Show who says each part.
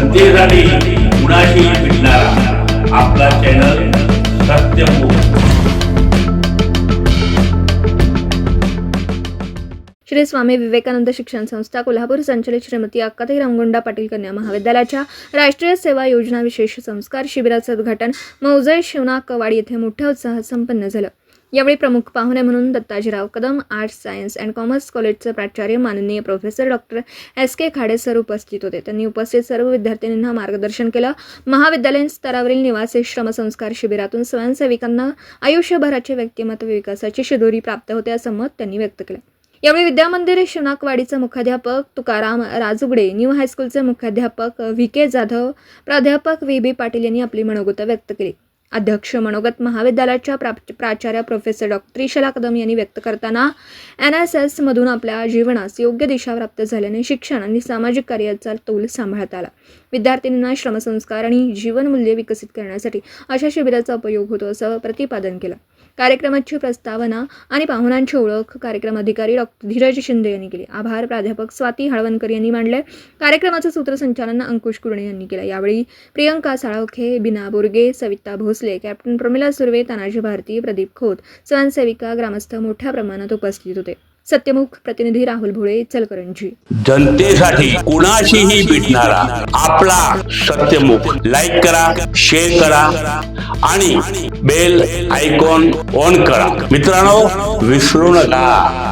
Speaker 1: जनतेसाठी कुणाशी भेटणारा. आपला चॅनल सत्यमुख
Speaker 2: श्री स्वामी विवेकानंद शिक्षण संस्था कोल्हापूर संचलित श्रीमती अक्काताई रामगुंडा पाटील कन्या महाविद्यालयाच्या राष्ट्रीय सेवा योजना विशेष संस्कार शिबिराचं उद्घाटन मौजय शिवना कवाड येथे मोठ्या उत्साहात संपन्न झालं. यावेळी प्रमुख पाहुणे म्हणून Dattajirao Kadam arts science and commerce कॉलेजचे प्राचार्य माननीय professor doctor S K Khade sir उपस्थित होते. त्यांनी उपस्थित सर्व विद्यार्थिनींना मार्गदर्शन केलं. महाविद्यालयीन स्तरावरील निवासी श्रमसंस्कार शिबिरातून स्वयंसेविकांना आयुष्यभराचे व्यक्तिमत्व विकासाची शिदोरी प्राप्त होते असं मत त्यांनी व्यक्त केलं. यावेळी विद्यामंदिर शिवनाकवाडीचे मुख्याध्यापक तुकाराम राजुगडे न्यू हायस्कूलचे मुख्याध्यापक व्ही के जाधव प्राध्यापक व्ही बी पाटील यांनी आपली मनोगत व्यक्त केली. अध्यक्ष मनोगत महाविद्यालयाच्या प्रा प्राचार्य प्रोफेसर डॉक्टर त्रिशला कदम यांनी व्यक्त करताना एन एस एसमधून आपल्या जीवनास योग्य दिशा प्राप्त झाल्याने शिक्षण आणि सामाजिक कार्याचा तोल सांभाळता आला. विद्यार्थिनींना श्रमसंस्कार आणि जीवनमूल्ये विकसित करण्यासाठी अशा शिबिराचा उपयोग होतो असं प्रतिपादन केलं. कार्यक्रमाची प्रस्तावना आणि पाहुण्यांची ओळख कार्यक्रम अधिकारी डॉक्टर धीरज शिंदे यांनी केली. आभार प्राध्यापक स्वाती हळवणकर यांनी मांडले. कार्यक्रमाचं सूत्रसंचालन अंकुश कुरणे यांनी केलं. यावेळी प्रियंका साळवखे बिना बोरगे सविता भोस भोसले कॅप्टन प्रमिला सुर्वे तानाजी भारती प्रदीप खोत स्वयंसेविका ग्रामस्थ मोठ्या प्रमाणात उपस्थित होते. सत्यमुख प्रतिनिधी राहुल भोळे इचलकरंजी
Speaker 1: जनतेसाठी कुणाशीही भेटणारा आपला सत्यमुख. लाईक करा शेअर करा आणि बेल आयकॉन ऑन करा. मित्रांनो विसरू नका.